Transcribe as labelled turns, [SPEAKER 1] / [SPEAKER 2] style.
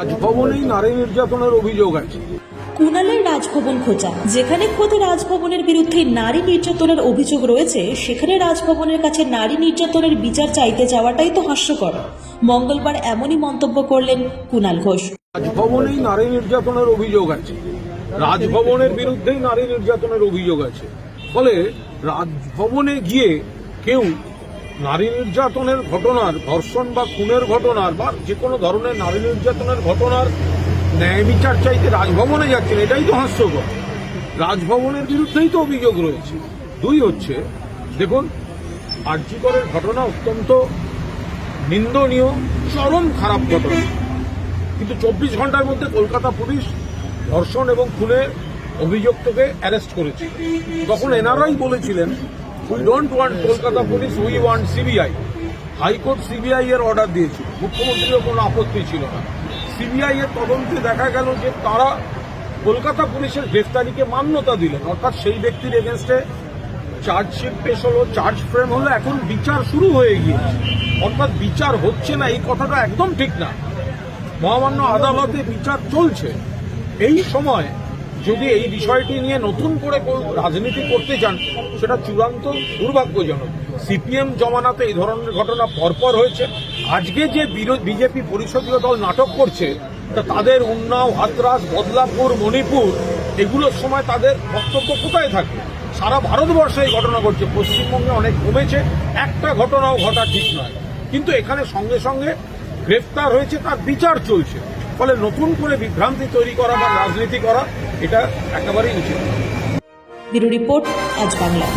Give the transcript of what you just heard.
[SPEAKER 1] রাজভবনেই নারী নির্যাতনের অভিযোগ আছে।
[SPEAKER 2] কুনালের রাজভবন খোঁজা যেখানে খোদ রাজভবনের বিরুদ্ধে নারী নির্যাতনের অভিযোগ রয়েছে সেখানে রাজভবনের কাছে নারী নির্যাতনের বিচার চাইতে যাওয়াটাই তো হাস্যকর। মঙ্গলবার এমনই মন্তব্য করলেন কুনাল ঘোষ।
[SPEAKER 1] রাজভবনেই নারী নির্যাতনের অভিযোগ আছে। রাজভবনের বিরুদ্ধেই নারী নির্যাতনের অভিযোগ আছে। ফলে রাজভবনে গিয়ে কেউ নারী নির্যাতনের ঘটনার ধর্ষণ বা খুনের ঘটনার বা যে কোনো ধরনের নারী নির্যাতনের ঘটনার ন্যায় বিচার চাইতে রাজভবনে যাচ্ছেন, এটাই তো হাস্যকর। রাজভবনের বিরুদ্ধেই তো অভিযোগ রয়েছে। দুই হচ্ছে, দেখুন আর্যিকরের ঘটনা অত্যন্ত নিন্দনীয়, চরম খারাপ ঘটনা। কিন্তু চব্বিশ ঘণ্টার মধ্যে কলকাতা পুলিশ ধর্ষণ এবং খুনের অভিযুক্তকে অ্যারেস্ট করেছে। তখন এনারাই বলেছিলেন we don't want Kolkata police we want CBI high court CBI এর অর্ডার দিয়েছিল। মুখ্যমন্ত্রীরও কোনো আপত্তি ছিল না। সিবিআই এর তদন্তে দেখা গেল যে তারা কলকাতা পুলিশের গ্রেফতারিকে মান্যতা দিলেন। অর্থাৎ সেই ব্যক্তির এগেনস্টে চার্জশিট পেশ হলো চার্জ ফ্রেম হলো, এখন বিচার শুরু হয়ে গিয়েছে। অর্থাৎ বিচার হচ্ছে না, এই কথাটা একদম ঠিক না। মহামান্য আদালতে বিচার চলছে। এই সময় যদি এই বিষয়টি নিয়ে নতুন করে রাজনীতি করতে চান, সেটা চূড়ান্ত দুর্ভাগ্যজনক। সিপিএম জমানাতে এই ধরনের ঘটনা পরপর হয়েছে। আজকে যে বিজেপি পরিষদীয় দল নাটক করছে, তা তাদের উন্নাও, হাতরাস, বদলাপুর, মণিপুর, এগুলোর সময় তাদের বক্তব্য কোথায় থাকে? সারা ভারতবর্ষে এই ঘটনা ঘটছে। পশ্চিমবঙ্গে অনেক কমেছে। একটা ঘটনাও ঘটা ঠিক নয়। কিন্তু এখানে সঙ্গে সঙ্গে গ্রেফতার হয়েছে, তার বিচার চলছে। ফলে নতুন করে বিভ্রান্তি তৈরি করা বা রাজনীতি করা এটা একেবারেই উচিত।
[SPEAKER 2] ব্যুরো রিপোর্ট আজ বাংলা।